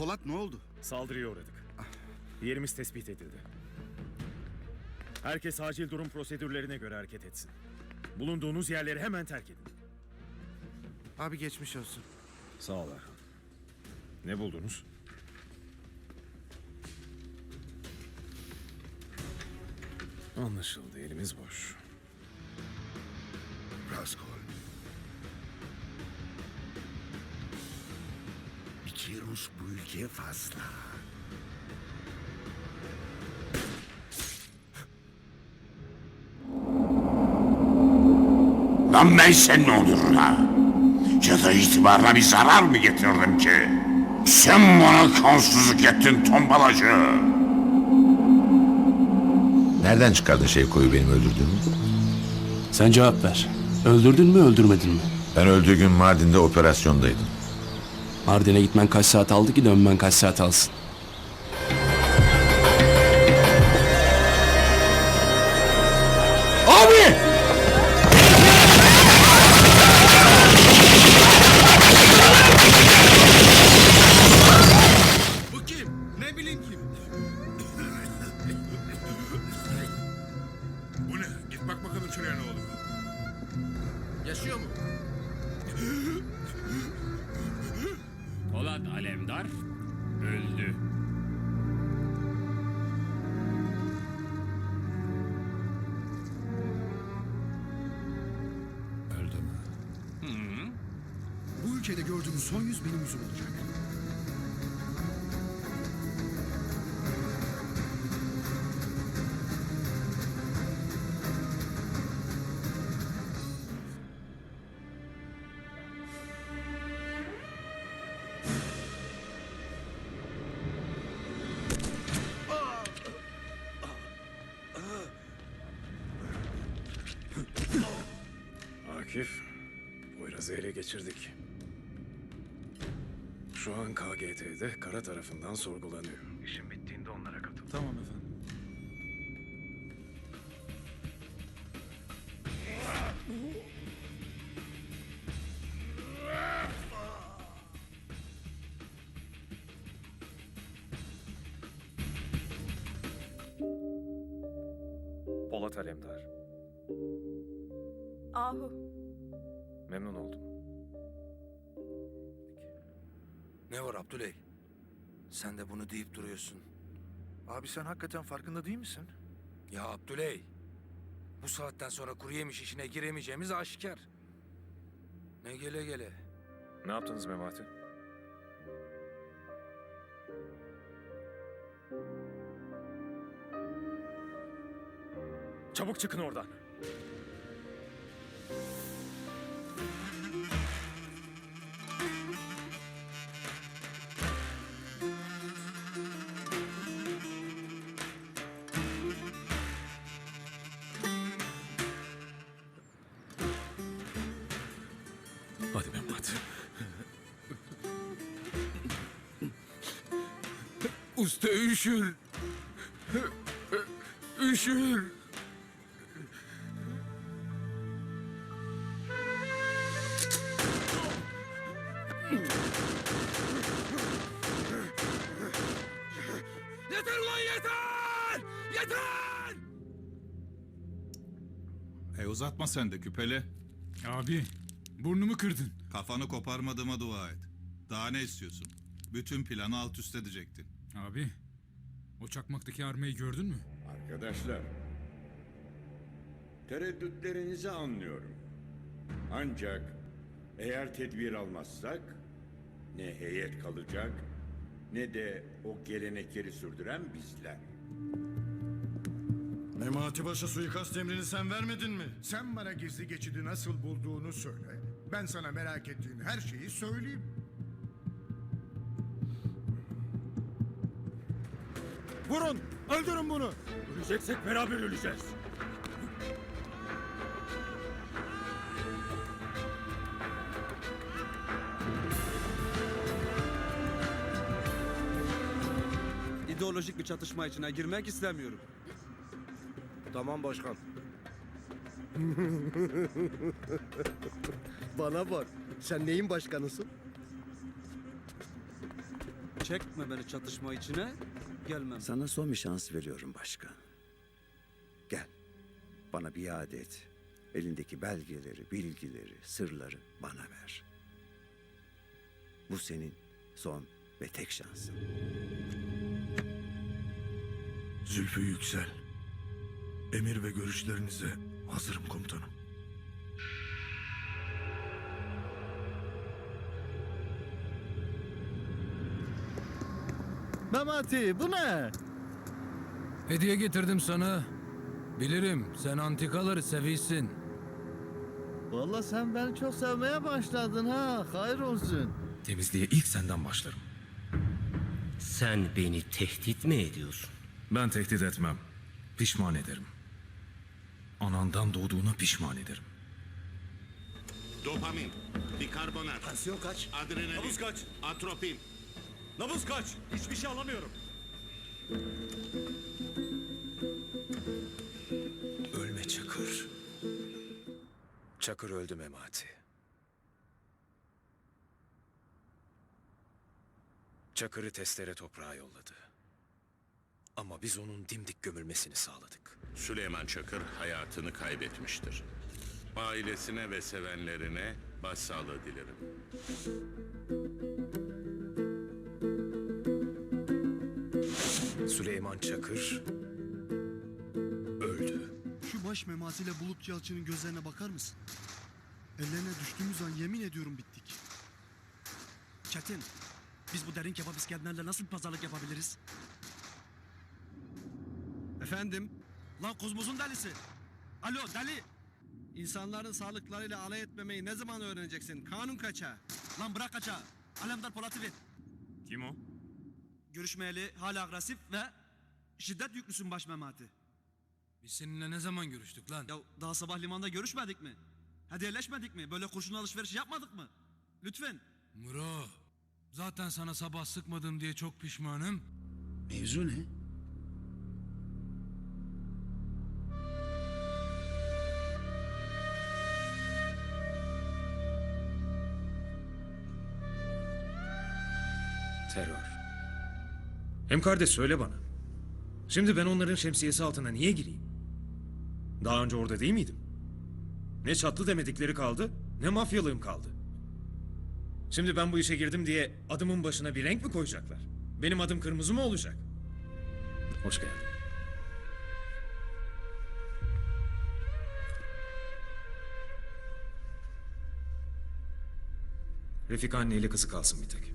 Polat ne oldu? Saldırıya uğradık. Yerimiz tespit edildi. Herkes acil durum prosedürlerine göre hareket etsin. Bulunduğunuz yerleri hemen terk edin. Abi geçmiş olsun. Sağ ol Erhan. Ne buldunuz? Anlaşıldı. Elimiz boş. Rus bu ülkeye fazla. Lan ben sen ne olur ha? Ya da itibarına bir zarar mı getirdim ki? Sen bana kansızlık ettin tombalacı. Nereden çıkardın Şevko'yu benim öldürdüğümü? Sen cevap ver. Öldürdün mü öldürmedin mi? Ben öldüğü gün Mardin'de operasyondaydım. Mardin'e gitmen kaç saat aldı ki dönmen kaç saat alsın? Abi! Bu kim? Ne bileyim kim? Bu ne? Git bak bakalım şuraya ne oluyor. Yaşıyor mu? Polat Alemdar öldü. Öldü mü? Bu ülkede gördüğünüz son yüz benim yüzüm olacak. Akif, Poyraz'ı ele geçirdik. Şu an KGT'de kara tarafından sorgulanıyor. İşin bittiğinde onlara katıl. Tamam efendim. Polat Alemdar. Ahu. Ne var Abdüley? Sen de bunu deyip duruyorsun. Abi sen hakikaten farkında değil misin? Ya Abdüley, bu saatten sonra kuru yemiş işine giremeyeceğimiz aşikar. Ne gele gele. Ne yaptınız Memati? Çabuk çıkın oradan. Usta üşür. Üşür. Yeter ulan yeter! Yeter! E uzatma sen de küpeli. Abi, burnumu kırdın. Kafanı koparmadığıma dua et. Daha ne istiyorsun? Bütün planı alt üst edecektin. Abi, o çakmaktaki armayı gördün mü? Arkadaşlar, tereddütlerinizi anlıyorum. Ancak eğer tedbir almazsak ne heyet kalacak ne de o gelenekleri sürdüren bizler. Memati Paşa suikast emrini sen vermedin mi? Sen bana gizli geçidi nasıl bulduğunu söyle. Ben sana merak ettiğin her şeyi söyleyeyim. Vurun! Öldürün bunu! Öleceksek beraber öleceğiz. İdeolojik bir çatışma içine girmek istemiyorum. Tamam başkan. Bana bak. Sen neyin başkanısın? Çekme beni çatışma içine. Gelmem. Sana son bir şans veriyorum başkan. Gel. Bana biat et. Elindeki belgeleri, bilgileri, sırları bana ver. Bu senin son ve tek şansın. Zülfü Yüksel. Emir ve görüşlerinize hazırım komutanım. Memati bu ne? Hediye getirdim sana. Bilirim sen antikaları seviyorsun. Vallahi sen beni çok sevmeye başladın ha. Hayır olsun. Temizliğe ilk senden başlarım. Sen beni tehdit mi ediyorsun? Ben tehdit etmem. Pişman ederim. Anandan doğduğuna pişman ederim. Dopamin, bikarbonat, Tansiyon kaç? adrenalin, Nabız kaç? atropin. Nabız kaç? Hiçbir şey alamıyorum. Ölme Çakır. Çakır öldü Memati. Çakır'ı testere toprağa yolladı. Ama biz onun dimdik gömülmesini sağladık. Süleyman Çakır hayatını kaybetmiştir. Ailesine ve sevenlerine başsağlığı dilerim. Süleyman Çakır öldü. Şu baş mematiyle Bulut Yalçın'ın gözlerine bakar mısın? Ellerine düştüğümüz an yemin ediyorum bittik. Çetin, biz bu derin kebap İskender'le nasıl pazarlık yapabiliriz? Efendim? Lan kuzmuzun delisi. Alo deli. İnsanların sağlıklarıyla alay etmemeyi ne zaman öğreneceksin? Kanun kaça. Lan bırak kaça. Alemdar Polat'ı ver. Kim o? Görüşmeyeli hala agresif ve şiddet yüklüsün baş memati. Biz seninle ne zaman görüştük lan? Ya daha sabah limanda görüşmedik mi? Hediyeleşmedik mi? Böyle kurşun alışverişi yapmadık mı? Lütfen. Muro, zaten sana sabah sıkmadım diye çok pişmanım. Mevzu ne? Terör. Hem kardeş söyle bana. Şimdi ben onların şemsiyesi altına niye gireyim? Daha önce orada değil miydim? Ne çatlı demedikleri kaldı, ne mafyalığım kaldı. Şimdi ben bu işe girdim diye adımın başına bir renk mi koyacaklar? Benim adım kırmızı mı olacak? Hoş geldin. Refik anneyle kızı kalsın bir tek.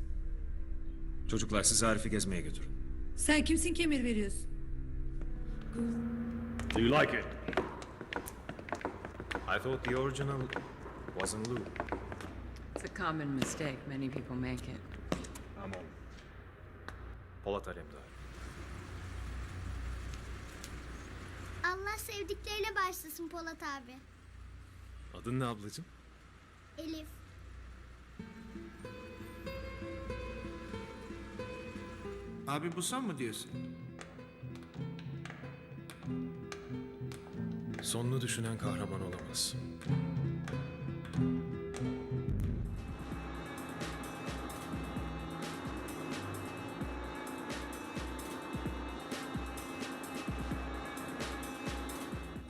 Çocuklar sizi Arif'i gezmeye götürün. Sen kimsin ki emir veriyorsun? Do you like it? I thought the original wasn't Lou. It's a common mistake. Many people make it. Tamam. Polat Alemdar. Allah sevdiklerine başlasın Polat abi. Adın ne ablacığım? Elif. Abi bu sen mı diyorsun? Sonunu düşünen kahraman olamaz.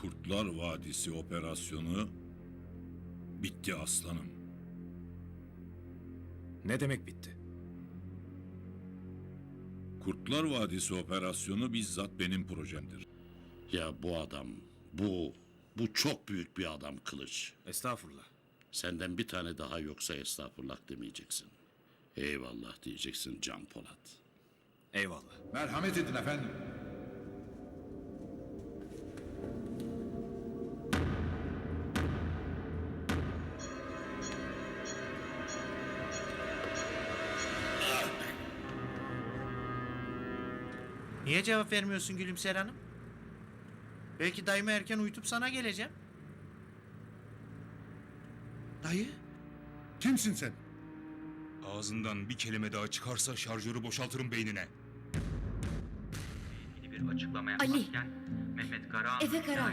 Kurtlar Vadisi operasyonu bitti aslanım. Ne demek bitti? Kurtlar Vadisi operasyonu bizzat benim projemdir. Ya bu adam, bu, bu çok büyük bir adam Kılıç. Estağfurullah. Senden bir tane daha yoksa estağfurullah demeyeceksin. Eyvallah diyeceksin Can Polat. Eyvallah. Merhamet edin efendim. Niye cevap vermiyorsun Gülümser Hanım? Belki dayımı erken uyutup sana geleceğim. Dayı? Kimsin sen? Ağzından bir kelime daha çıkarsa şarjörü boşaltırım beynine. Ali. Efe Karahan.